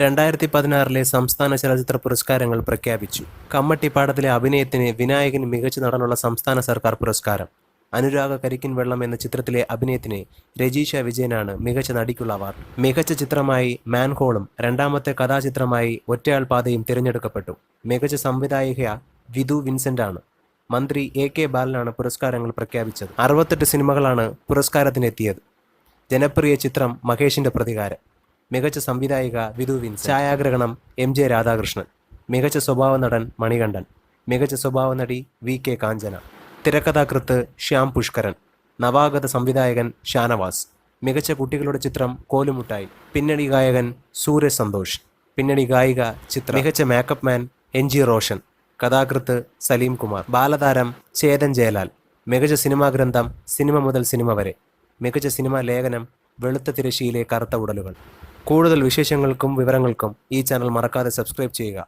രണ്ടായിരത്തി പതിനാറിലെ സംസ്ഥാന ചലച്ചിത്ര പുരസ്കാരങ്ങൾ പ്രഖ്യാപിച്ചു. കമ്മട്ടിപ്പാടത്തിലെ അഭിനയത്തിന് വിനായകൻ മികച്ച നടനുള്ള സംസ്ഥാന സർക്കാർ പുരസ്കാരം. അനുരാഗ കരിക്കിൻ വെള്ളം എന്ന ചിത്രത്തിലെ അഭിനയത്തിന് രജീഷ വിജയനാണ് മികച്ച നടിക്കുള്ള അവാർഡ്. മികച്ച ചിത്രമായി മാൻഹോളും രണ്ടാമത്തെ കഥാചിത്രമായി ഒറ്റയാൾ പാതയും തിരഞ്ഞെടുക്കപ്പെട്ടു. മികച്ച സംവിധായിക വിധു ആണ് മന്ത്രി എ കെ ബാലനാണ് പുരസ്കാരങ്ങൾ പ്രഖ്യാപിച്ചത്. അറുപത്തെട്ട് സിനിമകളാണ് പുരസ്കാരത്തിനെത്തിയത്. ജനപ്രിയ ചിത്രം മഹേഷിന്റെ പ്രതികാരം. മികച്ച സംവിധായിക വിധു വിൻസ് ഛായാഗ്രഹണം എം ജെ രാധാകൃഷ്ണൻ. മികച്ച സ്വഭാവ നടൻ മണികണ്ഠൻ. മികച്ച സ്വഭാവ നടി വി കെ കാഞ്ചന. തിരക്കഥാകൃത്ത് ശ്യാം പുഷ്കരൻ. നവാഗത സംവിധായകൻ ഷാനവാസ്. മികച്ച കുട്ടികളുടെ ചിത്രം കോലുമുട്ടായി. പിന്നണി ഗായകൻ സൂര്യ സന്തോഷ്. പിന്നണി ഗായിക ചിത്ര മികച്ച makeup man N G Roshan. കഥാകൃത്ത് സലീം കുമാർ. ബാലതാരം ചേതൻ ജയലാൽ. മികച്ച സിനിമാ ഗ്രന്ഥം സിനിമ മുതൽ സിനിമ വരെ. മികച്ച സിനിമാ ലേഖനം വെളുത്ത തിരശ്ശിയിലെ കറുത്ത ഉടലുകൾ. കൂടുതൽ വിശേഷങ്ങൾക്കും വിവരങ്ങൾക്കും ഈ ചാനൽ മറക്കാതെ സബ്സ്ക്രൈബ് ചെയ്യുക.